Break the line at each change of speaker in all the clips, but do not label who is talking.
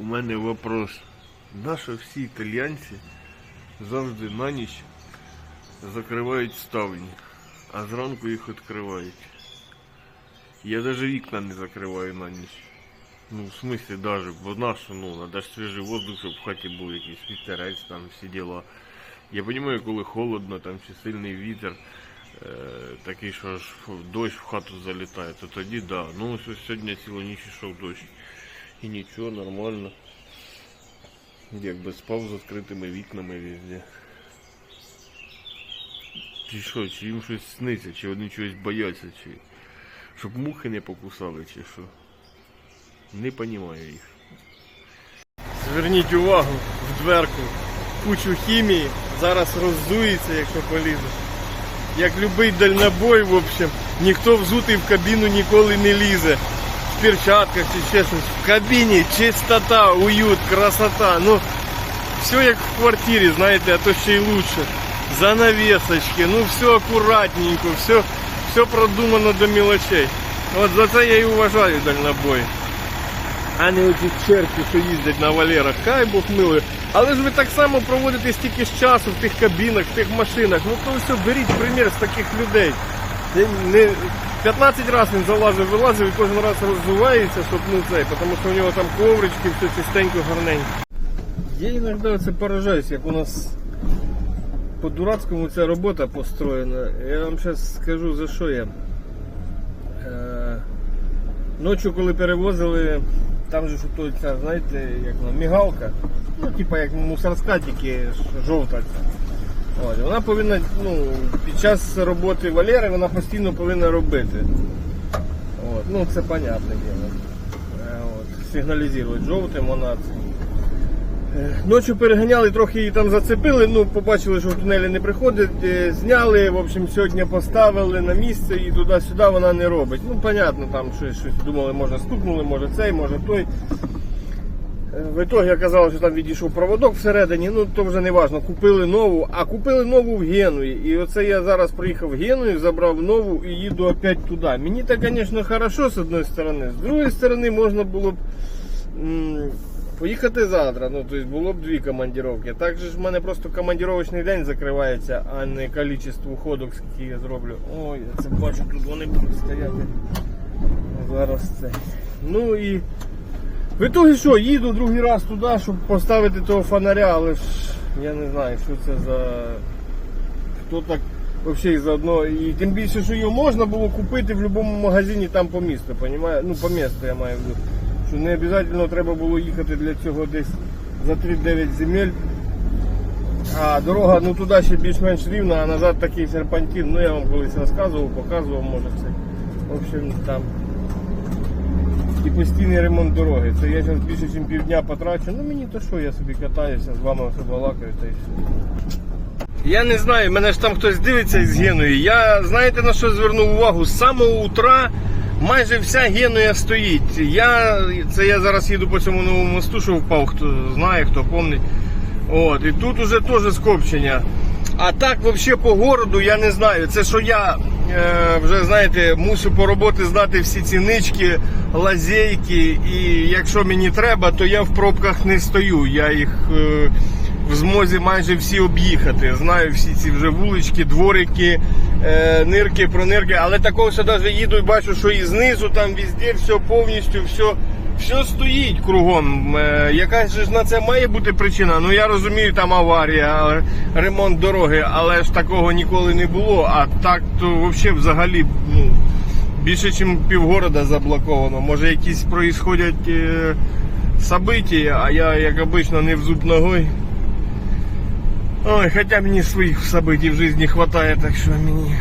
У мене вопрос. Наші всі італіянці завжди на ніч закривають ставні, а зранку їх відкривають. Я навіть вікна не закриваю на ніч. Ну, в смысле даже, бо нашу, ну, надо ж свіжий воздух, щоб в хаті був якийсь вітерець, там всі діла. Я розумію, коли холодно, там чи сильний вітер, е, такий, що аж дощ в хату залітає, то тоді да. Ну, ось сьогодні цілу ніч йшов дощ. І нічого, нормально. Якби спав з відкритими вікнами везде. Чи що, чи їм щось сниться, чи вони чогось бояться, чи щоб мухи не покусали, чи що. Не розумію їх.
Зверніть увагу в дверку. Кучу хімії. Зараз роздується, якщо полізе. Як любий дальнобой, в общем, ніхто взутий в кабіну ніколи не лізе. Перчатках чи. В кабіні чистота, уют, красота. Ну, все як в квартирі, знаєте, а то ще й лучше. Занавесочки, ну все акуратненько, все, все продумано до мелочей. От за це я і вважаю дальнобой а не оці черті, що їздять на валерах. Хай Бог милує. Але ж ви так само проводите стільки ж часу в тих кабінах, в тих машинах. Ну то все, беріть примір з таких людей. Не, 15 разів він залазив, вилазив і кожен раз розвивається, щоб ну цей, тому що у нього там коврички, все чистенько, гарненько. Я іноді це поражаюсь, як у нас по-дурацькому ця робота построєна. Я вам зараз скажу за що я. Е, Ночі, коли перевозили, там же ця, знаєте, як мігалка, ну, типа як мусорська, тільки ж жовта. От, вона повинна, ну, під час роботи Валери вона постійно повинна робити. От, ну це понятне діло. Е, От, сигналізують жовтим, вона. Е, Ночі переганяли, трохи її там зацепили, ну побачили, що в тунелі не приходить, е, зняли, в общем, сьогодні поставили на місце і туди-сюди вона не робить. Ну, понятно, там щось, щось думали, може стукнули, може цей, може той. Е, В ітогі оказалось, що там відійшов проводок всередині, ну то вже не важно. Купили нову, а купили нову в Генуї. І оце я зараз приїхав в Геную, забрав нову і їду опять туди. Мені так, звісно, хорошо з одної сторони, з другої сторони можна було б. м, Поїхати завтра, ну тобто було б дві командировки. Так же ж в мене просто командировочний день закривається, а не кількість ходок, скільки я зроблю. Ой, я це бачу, тут вони будуть стояти. Зараз це. Ну і в ітогі що, їду другий раз туди, щоб поставити того фонаря, але ж я не знаю, що це за. Хто так взагалі заодно. І тим більше, що його можна було купити в будь-якому магазині там по місту, понімає? Ну по місту я маю в виду. Що не обов'язково треба було їхати для цього десь за 3-9 земель. А дорога ну туди ще більш-менш рівна, а назад такий серпантин. Ну я вам колись розказував, показував, може це. В общем, там і постійний ремонт дороги. Це я зараз більше, ніж півдня потрачу. Ну мені то що, я собі катаюся, з вами все балакаю та й все. Я не знаю, мене ж там хтось дивиться із Генуї. Я знаєте на що звернув увагу? З самого утра майже вся Генуя стоїть. Я, це я зараз їду по цьому новому мосту, що впав, хто знає, хто пам'ятає. От, і тут уже теж скопчення. А так взагалі по городу я не знаю. Це що я вже знаєте, мушу по роботи знати всі ці нички, лазейки. І якщо мені треба, то я в пробках не стою. Я їх е, в змозі майже всі об'їхати. Знаю всі ці вже вулички, дворики, е, нирки, пронирки. Але такого навіть їду і бачу, що і знизу там везде все повністю, все. Все стоїть кругом. Е, Якась ж на це має бути причина. Ну я розумію, там аварія, ремонт дороги, але ж такого ніколи не було. А так то взагалі взагалі ну, більше, ніж півгорода заблоковано. Може якісь проїсходять е, события, а я, як обично, не в зуб ногой. Ой, хоча мені своїх событий в житті вистачає, так що мені.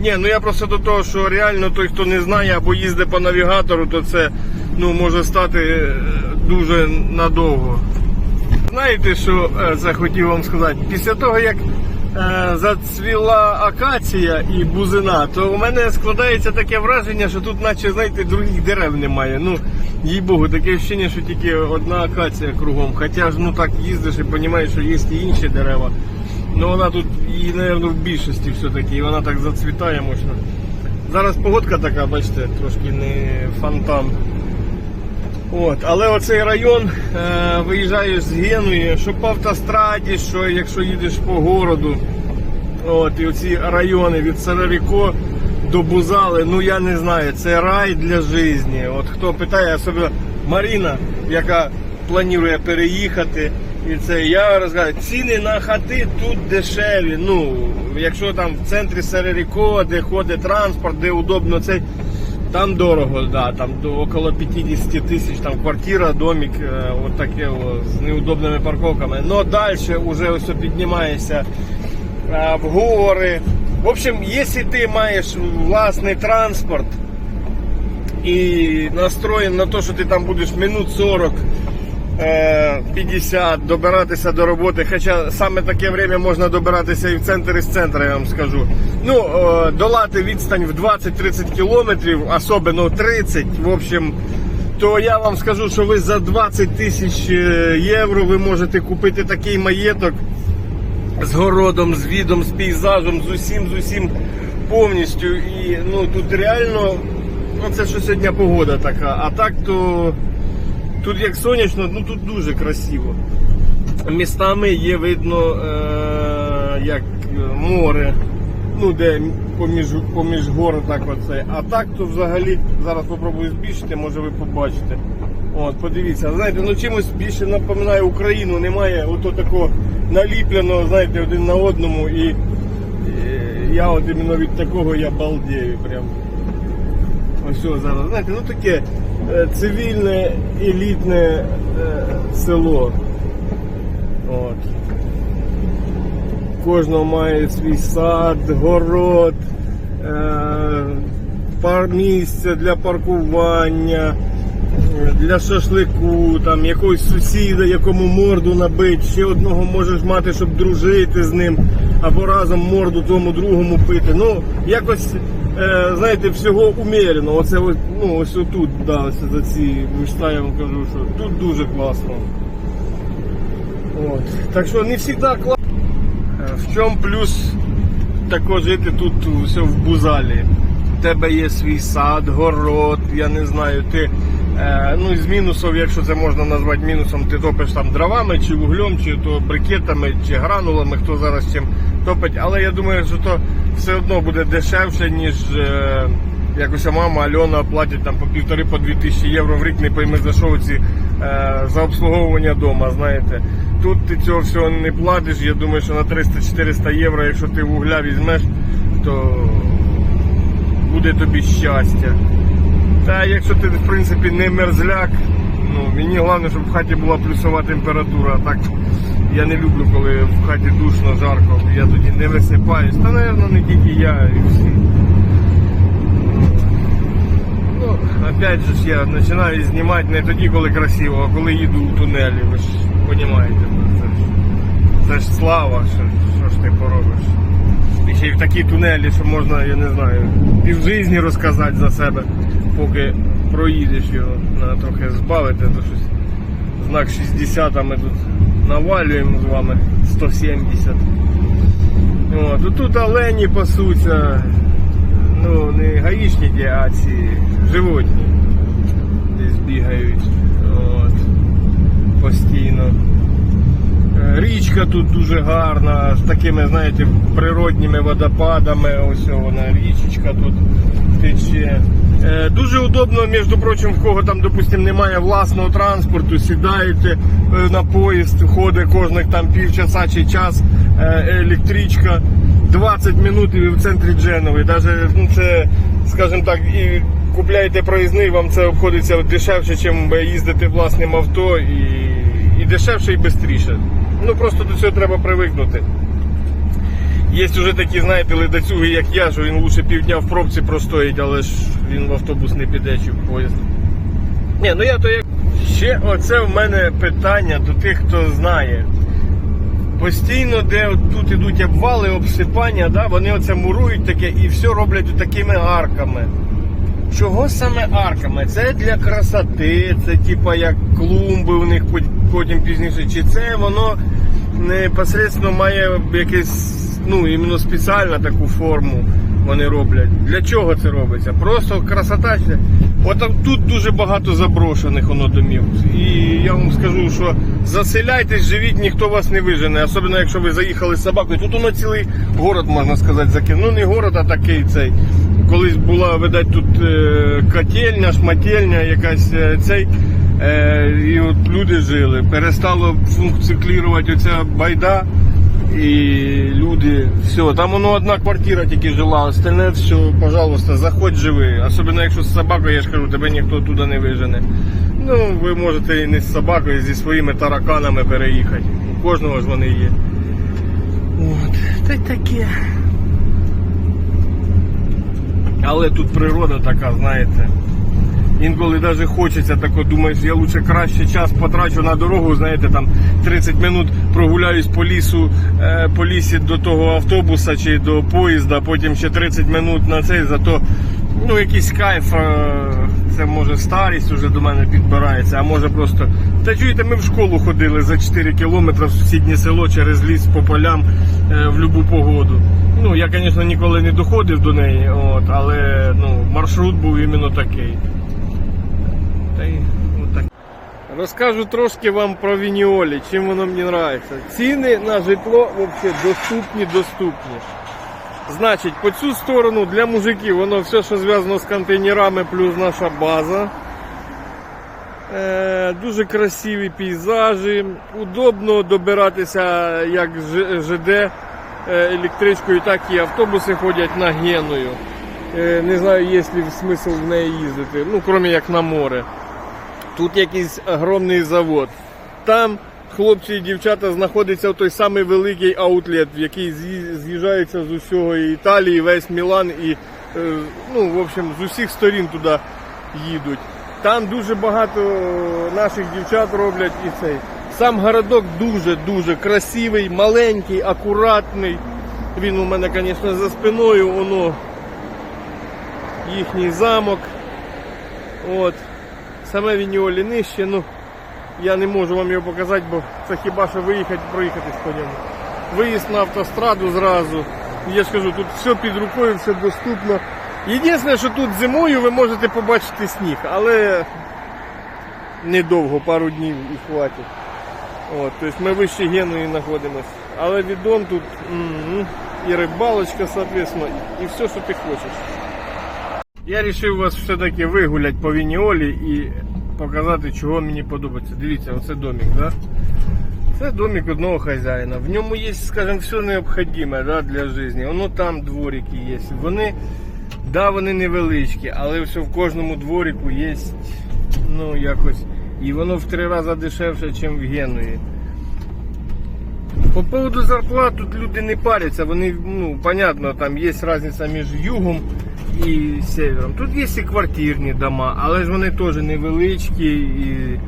Ні, ну я просто до того, що реально той, хто не знає або їздить по навігатору, то це ну, може стати е, дуже надовго. Знаєте, що е, це хотів вам сказати? Після того, як е, зацвіла акація і бузина, то у мене складається таке враження, що тут, наче, знаєте, других дерев немає. Ну, їй Богу, таке враження, що тільки одна акація кругом. Хоча ж ну так їздиш і розумієш, що є і інші дерева. Ну вона тут її, мабуть, в більшості все-таки, і вона так зацвітає мощно. Зараз погодка така, бачите, трошки не фонтан. От, але оцей район е, виїжджаєш з Генуї, що по автостраді, що якщо їдеш по городу. От, і оці райони від Сараріко до Бузали, ну я не знаю, це рай для житті. От хто питає, особливо Маріна, яка планує переїхати. І це я розказую, ціни на хати тут дешеві. Ну, якщо там в центрі Сараріко, де ходить транспорт, де удобно цей. Там дорого, да, там до около 50 тисяч, там квартира, домик, е, от таке з неудобними парковками. Но далі вже все піднімаєшся е, в гори. В общем, якщо ти маєш власний транспорт і настроєн на те, що ти там будеш минут 40 е, 50 добиратися до роботи, хоча саме таке время можна добиратися і в центр, і з центру, я вам скажу. Ну, е, долати відстань в 20-30 кілометрів, особливо 30, в общем, то я вам скажу, що ви за 20 тисяч е, євро ви можете купити такий маєток з городом, з відом, з пейзажем, з усім, з усім повністю. І ну тут реально, ну це що сьогодні погода така. А так то тут як сонячно, ну тут дуже красиво. Містами є видно е, як е, море, ну де поміж, поміж гор так оце. А так то взагалі зараз попробую збільшити, може ви побачите. От, подивіться, знаєте, ну чимось більше напоминає Україну, немає ото такого наліпленого, знаєте, один на одному і, і я от іменно від такого я балдею прям. Ось зараз, знаєте, ну таке е, цивільне елітне е, село. От. Кожного має свій сад, город, е, пар місця для паркування, е, для шашлику, там якогось сусіда, якому морду набить, ще одного можеш мати, щоб дружити з ним, або разом морду тому другому пити. Ну, якось, е, знаєте, всього умірено. Оце ось, ну, ось отут, да, ось за ці міста я вам кажу, що тут дуже класно. От. Так що не завжди класно. Е, В чому плюс також жити тут все в Бузалі? У тебе є свій сад, город, я не знаю, ти. Е, Ну, з мінусів, якщо це можна назвати мінусом, ти топиш там дровами, чи вуглем, чи то брикетами, чи гранулами, хто зараз чим топить. Але я думаю, що то все одно буде дешевше, ніж е, якось мама Альона платить там по півтори по дві тисячі євро в рік, не пойми за що ці е, за обслуговування дома, знаєте. Тут ти цього всього не платиш. Я думаю, що на 300-400 євро, якщо ти вугля візьмеш, то буде тобі щастя. Та якщо ти в принципі не мерзляк, ну мені головне, щоб в хаті була плюсова температура. А так я не люблю, коли в хаті душно, жарко, я тоді не висипаюсь. Та, мабуть, не тільки я і всі. Ну, опять же я починаю знімати не тоді, коли красиво, а коли їду у тунелі, ви ж розумієте. Це ж, це ж слава, що, що ж ти поробиш. І ще й в такі тунелі, що можна, я не знаю, півжизні розказати за себе, поки проїдеш його, треба трохи збавити, то щось. Знак 60, а ми тут навалюємо з вами 170. От, тут олені пасуться, ну не гаїшники, а ці животні. Десь бігають. От, постійно. Е, Річка тут дуже гарна, з такими, знаєте, природніми водопадами. Ось вона річечка тут тече. Е, Дуже удобно, між прочим, в кого там, допустим, немає власного транспорту, сідаєте е, на поїзд, ходить кожних там півчаса чи час е, електричка. 20 минут і в центрі Дженови. Даже, ну, це, скажімо так, і купляєте проїзний, вам це обходиться дешевше, ніж їздити власним авто і, і дешевше і швидше. Ну просто до цього треба привикнути. Є вже такі, знаєте, ледацюги, як я, що він лише півдня в пробці простоїть, але ж він в автобус не піде чи в поїзд. Ні, ну я то як. Ще оце в мене питання до тих, хто знає. Постійно, де от тут ідуть обвали, обсипання, да, вони оце мурують таке і все роблять такими арками. Чого саме арками? Це для красоти, це типа як клумби у них потім пізніше. Чи це воно непосередньо має якесь, ну, іменно спеціальну таку форму. вони роблять. Для чого це робиться? Просто красота. От тут дуже багато заброшених воно домів. І я вам скажу, що заселяйтесь, живіть, ніхто вас не вижене. Особливо, якщо ви заїхали з собакою. Тут воно цілий город, можна сказати, закинув. Ну не город, а такий цей. Колись була, видать, тут е, котельня, шмательня, якась е, цей. Е, і от люди жили. Перестало функціонувати оця байда. І люди, все, там воно одна квартира тільки жила, остальне все, пожалуйста, заходь живи. Особливо якщо з собакою, я ж кажу, тебе ніхто туди не вижене. Ну, ви можете і не з собакою, зі своїми тараканами переїхати. У кожного ж вони є. От, та й таке. Але тут природа така, знаєте. Інколи навіть хочеться тако, думаєш, я лучше краще час потрачу на дорогу, знаєте, там 30 минут прогуляюсь по лісу, е, по лісі до того автобуса чи до поїзда, потім ще 30 минут на цей, зато ну якийсь кайф, е, це може старість вже до мене підбирається, а може просто. Та чуєте, ми в школу ходили за 4 кілометри в сусіднє село через ліс по полям е, в любу погоду. Ну, я, звісно, ніколи не доходив до неї, от, але ну, маршрут був іменно такий. Та й отак. Розкажу трошки вам про Вініолі, чим воно мені подобається. Ціни на житло взагалі доступні, доступні. Значить, по цю сторону для мужиків воно все, що зв'язано з контейнерами, плюс наша база. Е, дуже красиві пейзажі, удобно добиратися як ЖД е, електричкою, так і автобуси ходять на Геною. Е, не знаю, є ли смисл в неї їздити, ну, крім як на море. Тут якийсь огромний завод. Там хлопці і дівчата знаходяться в той самий великий аутлет, в який з'ї- з'їжджається з усього і Італії, весь Мілан і е, ну, в общем, з усіх сторін туди їдуть. Там дуже багато наших дівчат роблять і цей. Сам городок дуже-дуже красивий, маленький, акуратний. Він у мене, звісно, за спиною, воно їхній замок. От. Саме Вініолі нижче, ну я не можу вам його показати, бо це хіба що виїхати, проїхатись по ньому. Виїзд на автостраду зразу. Я ж кажу, тут все під рукою, все доступно. Єдине, що тут зимою ви можете побачити сніг, але недовго, пару днів і хватить. От, тобто ми вище Генуї знаходимося. Але відон тут м-м, і рибалочка, соответственно, і все, що ти хочеш. Я вирішив вас все-таки вигуляти по Вініолі і показати, чого мені подобається. Дивіться, оце домик, да? Це домик одного хазяїна. В ньому є, скажімо, все необхідне да, для життя. Воно там дворики є. Вони, да, вони невеличкі, але все в кожному дворику є, ну, якось. І воно в три рази дешевше, ніж в Генуї. По поводу зарплат тут люди не паряться, вони, ну, понятно, там є різниця між югом і севером. Тут є і квартирні дома, але ж вони теж невеличкі і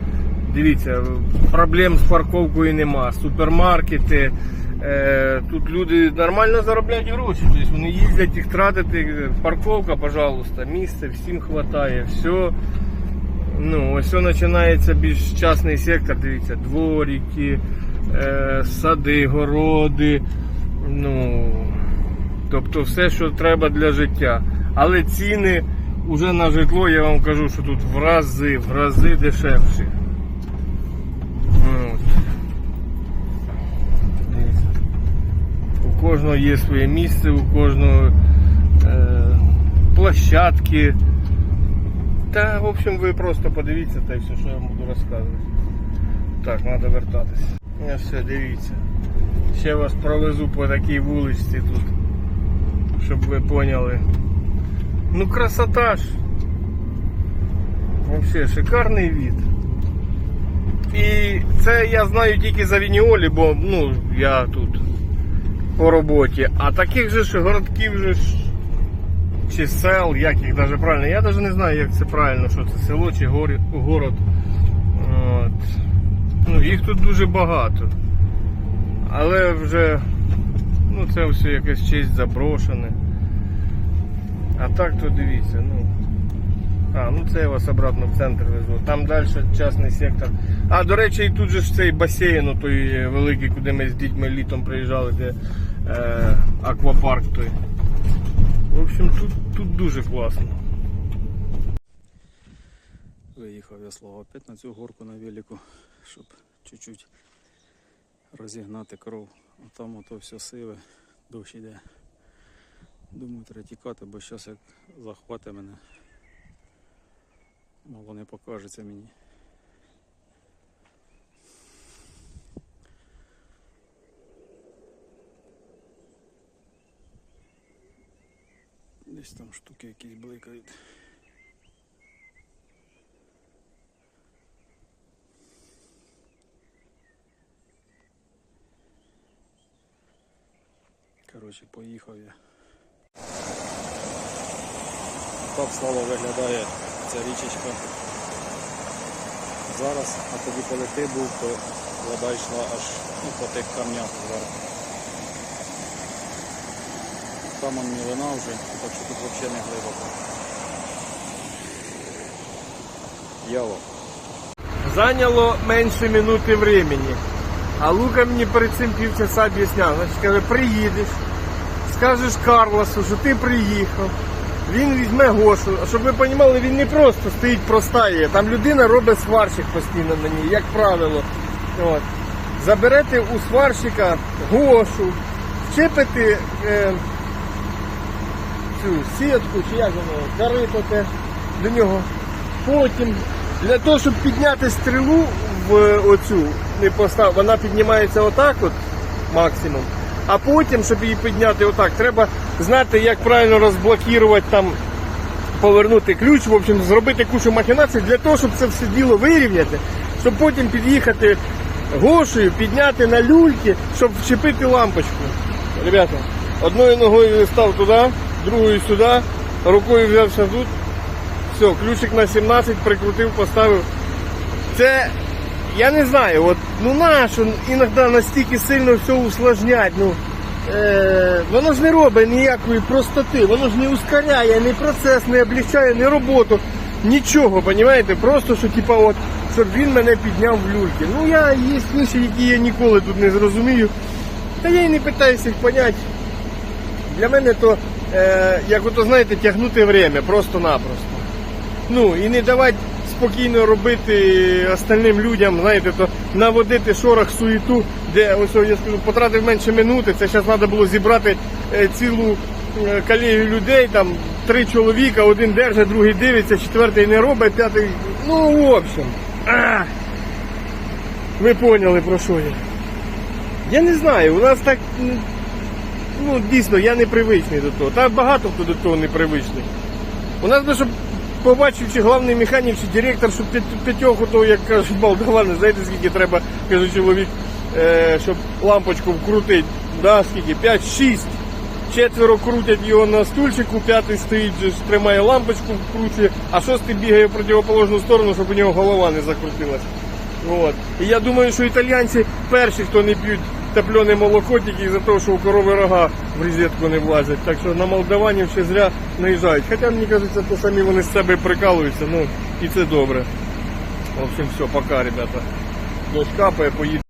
дивіться, проблем з парковкою нема. Супермаркети. Е, тут люди нормально заробляють гроші, тобто вони їздять їх тратити. Парковка, пожалуйста, місце, всім вистачає, все. Ну, ось починається більш частний сектор, дивіться, дворики, е, сади, городи. Ну, тобто все, що треба для життя. Але ціни вже на житло, я вам кажу, що тут в рази, в рази дешевші. У кожного є своє місце, у кожного е, площадки. Та, в общем, ви просто подивіться та й все, що я вам буду розказувати. Так, треба вертатися. Ну, все, дивіться. Ще вас провезу по такій вуличці тут, щоб ви поняли. Ну красота ж. Вообще шикарний від. І це я знаю тільки за Вініолі, бо ну, я тут по роботі. А таких же ж городків же ж чи сел, як їх навіть правильно. Я навіть не знаю, як це правильно, що це село чи горі- город. От. Ну, їх тут дуже багато. Але вже ну, це все якесь честь заброшене. А так то дивіться, ну. А, ну це я вас обратно в центр везу. Там далі частний сектор. А, до речі, і тут же ж цей басейн, той великий, куди ми з дітьми літом приїжджали, де е, аквапарк той.
В общем, тут, тут дуже класно.
Виїхав я слава опять на цю горку на велику, щоб чуть-чуть розігнати кров. А там ото все сиве, дощ іде. Думаю, треба тікати, бо зараз як захвате мене. Мало не покажеться мені. Десь там штуки якісь бликають. Коротше, поїхав я. Так слава виглядає ця річечка. Зараз, а тоді коли ти був, то вода йшла аж ну, по тих камнях зверху. Там он мілина вже, так що тут взагалі не глибоко. Ява.
Зайняло менше минути времени. А Лука мені перед цим півчаса об'ясняв. Значить, каже, приїдеш, скажеш Карлосу, що ти приїхав. Він візьме Гошу. А щоб ви розуміли, він не просто стоїть простає. Там людина робить сварщик постійно на ній, як правило. От. Заберете у сварщика Гошу, вчепите е, цю сітку, чи як воно, корито те до нього. Потім для того, щоб підняти стрілу в оцю, не постав, вона піднімається отак от максимум. А потім, щоб її підняти отак, треба знати, як правильно розблокувати там, повернути ключ, в общем, зробити кучу махінацій для того, щоб це все діло вирівняти, щоб потім під'їхати гошею, підняти на люльки, щоб вчепити лампочку. Ребята, одною ногою став туди, другою сюди, рукою взявся тут. Все, ключик на 17 прикрутив, поставив. Це, я не знаю, от, ну нащо іноді настільки сильно все усложнять. Ну, е, воно ж не робить ніякої простоти, воно ж не ускоряє ні процес, не облегчає, ні роботу, нічого, розумієте? Просто що типа от, щоб він мене підняв в люльки. Ну я є речі, які я ніколи тут не зрозумію. Та я й не питаюся їх поняти. Для мене то, е, як ото знаєте, тягнути время просто-напросто. Ну і не давати спокійно робити остальним людям, знаєте, то наводити шорох суєту, де ось я скажу, потратив менше минути. Це зараз треба було зібрати е, цілу е, колегію людей, там три чоловіка, один держить, другий дивиться, четвертий не робить, п'ятий. Ну, в общем. А, ви поняли про що я. Я не знаю, у нас так. Ну, дійсно, я непривичний до того. Та багато хто до того непривичний. У нас би, щоб побачив, чи головний механік, чи директор, п'ять- п'ятьох, ото, як кажуть, молдавани, знаєте, скільки треба, каже чоловік, е, щоб лампочку вкрутити. Да, скільки? 5-6. Четверо крутять його на стульчику, п'ятий стоїть, тримає лампочку, вкручує, а шостий бігає в противоположну сторону, щоб у нього голова не закрутилась. От. І я думаю, що італійці перші, хто не п'ють топлене молоко, тільки із-за того, що у корови рога в розетку не влазять. Так що на молдаванів ще зря наїжджають. Хоча мені кажеться, то самі вони з себе прикалуються, ну і це добре. В общем, все, пока, ребята. Дощ капає, поїду.